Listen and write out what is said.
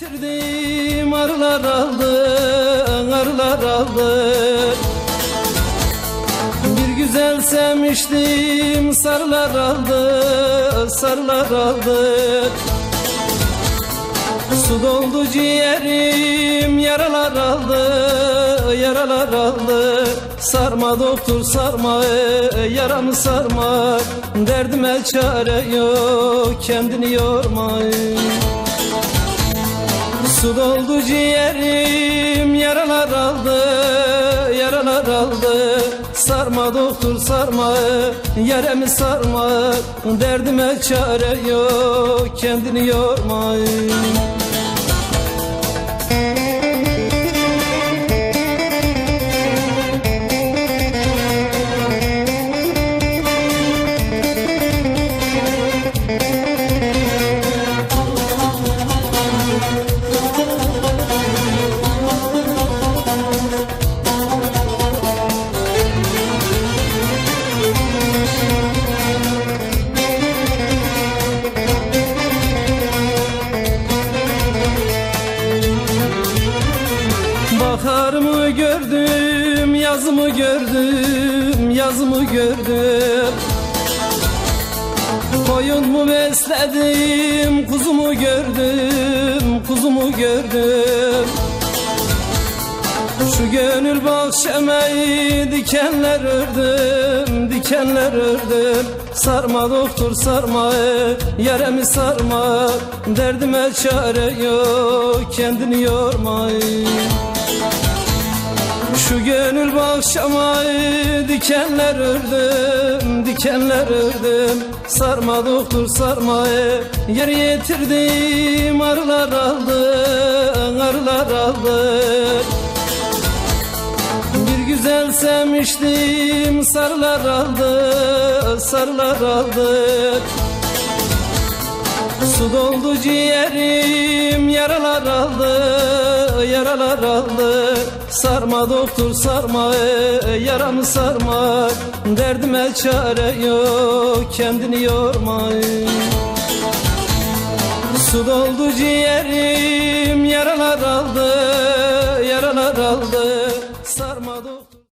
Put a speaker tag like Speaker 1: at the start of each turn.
Speaker 1: getirdim arılar aldı, arılar aldı. Bir güzel sevmiştim sarılar aldı, sarılar aldı. Su doldu ciğerim yaralar aldı, yaralar aldı. Sarma doktor sarma, yaramı sarma. Derdime çare yok, kendini yorma Su doldu ciğerim yaralar aldı yaralar aldı. Sarma doktor sarma yeremi sarma. Derdime çare yok kendini yorma Baharımı gördüm, yazımı gördüm, yazımı gördüm? Koyun mu besledim, kuzumu gördüm, kuzumu gördüm? Şu gönül bahçemeyi dikenler ördüm, dikenler ördüm. Sarma doktor sarma, yaremi sarma Derdime çare yok, kendini yorma şu gönül bahçemayı dikenler ördüm, dikenler ördüm. Sarma doktor sarmayı yer getirdim Arılar aldı, arılar aldı. Bir güzel sevmiştim sarılar aldı, sarılar aldı. Su doldu ciğerim yaralar aldı yaralar aldı. Sarma doktor sarma yaramı sarma. Derdime çare yok kendini yorma. Su doldu ciğerim